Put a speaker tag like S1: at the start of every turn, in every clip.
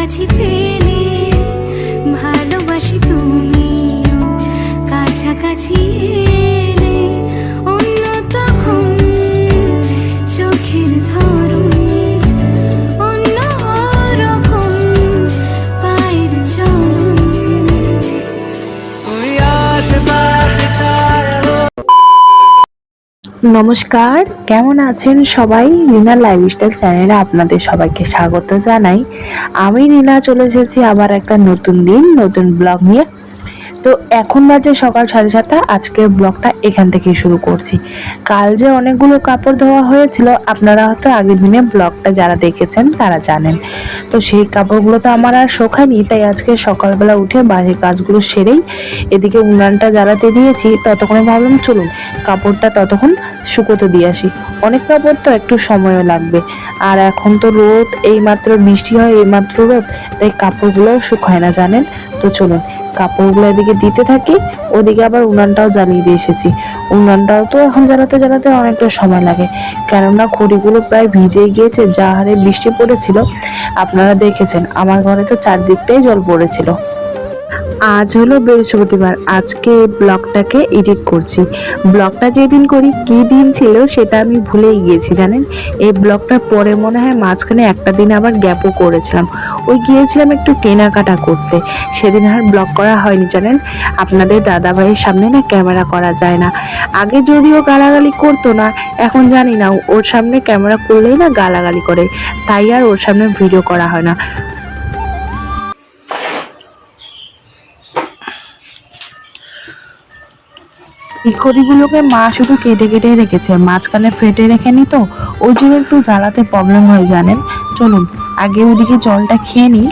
S1: কাছাকাছি পেলে ভালোবাসি তুমিও। কাছাকাছি এলে অন্য তখন চোখের ধরুন অন্য রকম পায়ের
S2: তুমি আশেপাশে ছায়া
S3: নমস্কার, কেমন আছেন সবাই? রিনা লাইফস্টাইল চ্যানেলে আপনাদের সবাইকে স্বাগত জানাই। আমি রিনা, চলে এসেছি আবার একটা নতুন দিন, নতুন ব্লগ নিয়ে। তো এখন বাজে সকাল সাড়ে সাতটা। আজকের ব্লগটা এখান থেকেই শুরু করছি। কাল যে অনেকগুলো কাপড় ধোয়া হয়েছিল, আপনারা হয়তো আগের দিনে ব্লগটা যারা দেখেছেন তারা জানেন। তো সেই কাপড়গুলো তো আমার আর শোখায়নি তাই আজকে সকালবেলা উঠে বাড়ির কাজগুলো সেরেই এদিকে উনানটা জ্বালাতে দিয়েছি। ততক্ষণে ভাবলাম, চলুন কাপড়টা ততক্ষণ শুকোতে দিয়ে আসি। অনেক কাপড় তো একটু সময়ও লাগবে। আর এখন তো রোদ, এইমাত্র বৃষ্টি হয়, এইমাত্র রোদ, তাই কাপড়গুলো শুকায় না, জানেন? তো চলুন কাপড়গুলো এদিকে দিতে থাকি, ওদিকে আবার উনানটাও জ্বালিয়ে দিয়ে এসেছি। উনানটাও তো এখন জ্বালাতে জ্বালাতে অনেকটা সময় লাগে। কেননা খড়িগুলো প্রায় ভিজে গিয়েছে, যা হারে বৃষ্টি পড়েছিল। আপনারা দেখেছেন, আমার ঘরে তো চারদিকটাই জল পড়েছিল। আজ হলো বৃহস্পতিবার। আজকে ব্লগটাকে এডিট করছি। ব্লগটা যেদিন করি, কি দিন ছিল সেটা আমি ভুলেই গিয়েছি, জানেন? এই ব্লগটার পরে মনে হয় মাঝখানে একটা দিন আবার গ্যাপও করেছিলাম। ওই গিয়েছিলাম একটু কেনাকাটা করতে। সেদিন আর ব্লগ করা হয়নি, জানেন? আপনাদের দাদা ভাইয়ের সামনে না ক্যামেরা করা যায় না। আগে যদিও গালাগালি করতো না, এখন জানি না, ওর সামনে ক্যামেরা করলেই না গালাগালি করে। তাই আর ওর সামনে ভিডিও করা হয় না। এই খড়িগুলোকে মা শুধু কেটে কেটে রেখেছে, মাঝখানে ফেটে রেখে রেখেনি তো, ওই জন্য একটু জ্বালাতে প্রবলেম হয়ে জানেন? চলুন, আগে ওদিকে জলটা খেয়ে নিই।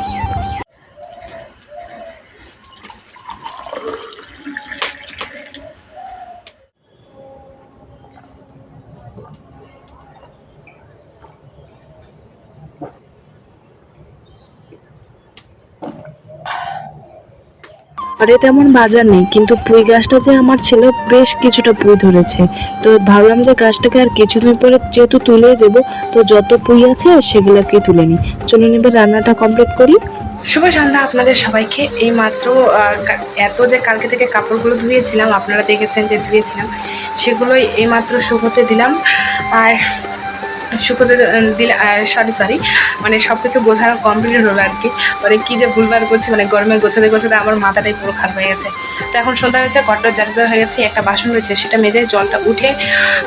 S3: ঘরে তেমন বাজার নেই, কিন্তু পুঁই গাছটা যে আমার ছিল বেশ কিছুটা পুঁই ধরেছে। তো ভাবলাম যে গাছটাকে আর কিছুদিন পরে যেহেতু তুলে দেবো, তো যত পুঁই আছে সেগুলোকে তুলে নিই। চলুন এবার রান্নাটা কমপ্লিট করি। শুভ সন্ধ্যা আপনাদের সবাইকে। এই মাত্র এত যে কালকে থেকে কাপড়গুলো ধুয়েছিলাম, আপনারা দেখেছেন যে ধুয়েছিলাম, সেগুলোই এইমাত্র শুকোতে দিলাম। আর শুকোতে দিলে সরি সরি মানে সব কিছু বোঝানো কমপ্লিট হলো আর কি। মানে কী যে ভুলবার করছি মানে গরমে গোছাতে গোছাতে আমার মাথাটাই পুরো খারাপ হয়ে গেছে। তো এখন সন্ধ্যা হয়েছে কটর জারিতে হয়ে গেছে একটা বাসন রয়েছে, সেটা মেজে জলটা উঠে,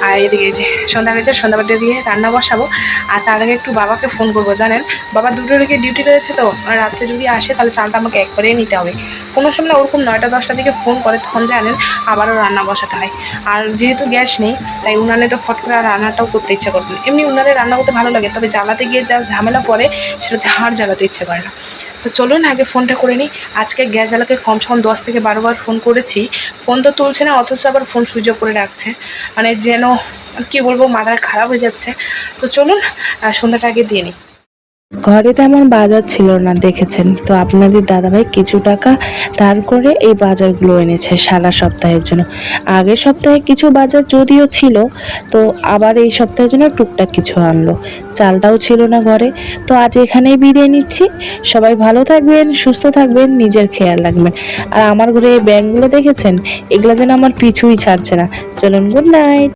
S3: আর এদিকে যে সন্ধ্যা হয়েছে সন্ধ্যাবাটা দিয়ে রান্না বসাবো। আর তার আগে একটু বাবাকে ফোন করব, জানেন? বাবা দুটো রেখে ডিউটি রয়েছে তো রাত্রে যদি আসে, তাহলে চালটা আমাকে একবারেই নিতে হবে। কোনো সময় ওরকম নয়টা দশটার দিকে ফোন করে, তখন জানেন, আবারও রান্না বসাতে হয়। আর যেহেতু গ্যাস নেই, তাই উনানে তো ফট করে রান্নাটাও করতে ইচ্ছা করবে না। এমনি উনানে রান্না করতে ভালো লাগে, তবে জ্বালাতে গিয়ে যা ঝামেলা পড়ে সেটাতে হাড় জ্বালাতে ইচ্ছে করে না। তো চলুন আগে ফোনটা করে নিই। আজকে গ্যাস জ্বালাকে কমসে কম দশ থেকে বারো বার ফোন করেছি। ফোন তো তুলছে না, অথচ আবার ফোন সুইচ করে রাখছে। মানে যেন, কি বলব মাথা খারাপ হয়ে যাচ্ছে। তো চলুন সন্ধ্যাটা আগে দিয়ে নিই। ঘরে তেমন বাজার ছিল না, দেখেছেন? তো আপনাদের দাদাভাই কিছু টাকা ধার করে এই বাজারগুলো এনেছে সারা সপ্তাহের জন্য। আগের সপ্তাহে কিছু বাজার যদিও ছিল, তো আবার এই সপ্তাহের জন্য টুকটাক কিছু আনলো। চালটাও ছিল না ঘরে। তো আজ এখানেই বিদায় নিচ্ছি। সবাই ভালো থাকবেন, সুস্থ থাকবেন, নিজের খেয়াল রাখবেন। আর আমার ঘরে এই ব্যাগগুলো দেখেছেন? এগুলো যেন আমার পিছুই ছাড়ছে না। চলুন গুড নাইট